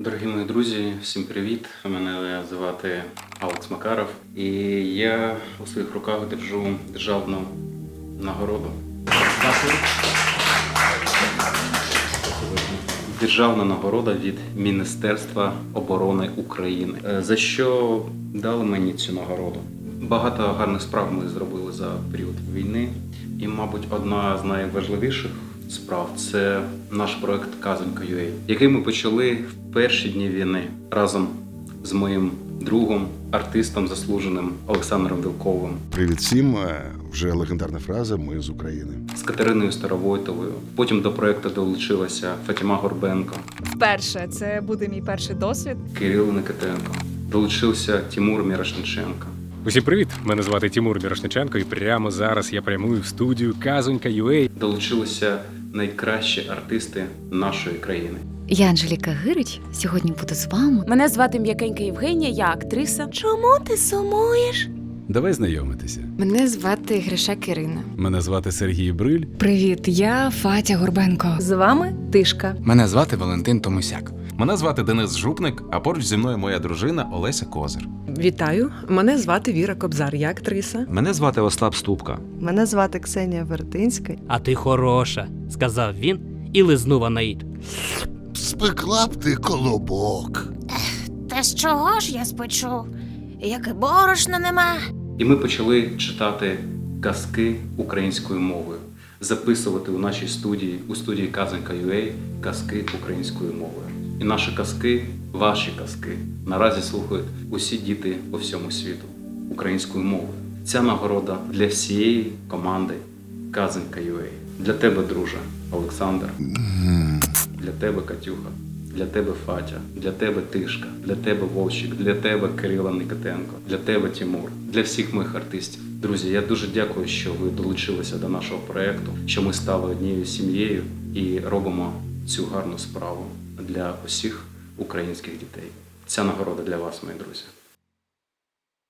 Дорогі мої друзі, всім привіт! Мене звати Алекс Макаров, і я у своїх руках держу державну нагороду. Державна нагорода від Міністерства оборони України. Е, За що дали мені цю нагороду? Багато гарних справ ми зробили за період війни, і, мабуть, одна з найважливіших справ це наш проект Казанка.UA, який ми почали в перші дні війни разом з моїм другом, артистом заслуженим Олександром Вілковим. Привіт всім. Е, Вже легендарна фраза Ми з України. з Катериною Старовойтовою. Потім до проекту долучилася Фатіма Горбенко, Вперше це буде мій перший досвід. Кирил Никитенко, долучився Тимур Мірошниченко. Усім привіт! Мене звати Тимур Мірошниченко, і прямо зараз я прямую в студію Казонька UA. Долучилися найкращі артисти нашої країни. Я Анжеліка Гирич. Сьогодні буду з вами. Мене звати М'якенька Євгенія, я актриса. Чому ти сумуєш? Давай знайомитися. Мене звати Гришак Ірина. Мене звати Сергій Бриль. Привіт, я Фатя Горбенко. З вами Тишка. Мене звати Валентин Томусяк. Мене звати Денис Жупник, а поруч зі мною моя дружина Олеся Козир. Вітаю, мене звати Віра Кобзар, я актриса. Мене звати Остап Ступка. Мене звати Ксенія Вертинська. А ти хороша, сказав він і лизнув Анаїд. Спекла б ти колобок. Та з чого ж я спечу? Як і борошна нема. І ми почали читати казки українською мовою, записувати у нашій студії, у студії Казанка UA казки українською мовою. І наші казки, ваші казки, наразі слухають усі діти по всьому світу українською мовою. Ця нагорода для всієї команди Казанка UA. Для тебе, друже, Олександр, для тебе, Катюха, для тебе Фатя, для тебе Тишка, для тебе Вовчик, для тебе Кирила Никитенко, для тебе Тимур, для всіх моїх артистів. Друзі, я дуже дякую, що ви долучилися до нашого проекту, що ми стали однією сім'єю і робимо цю гарну справу для усіх українських дітей. Ця нагорода для вас, мої друзі.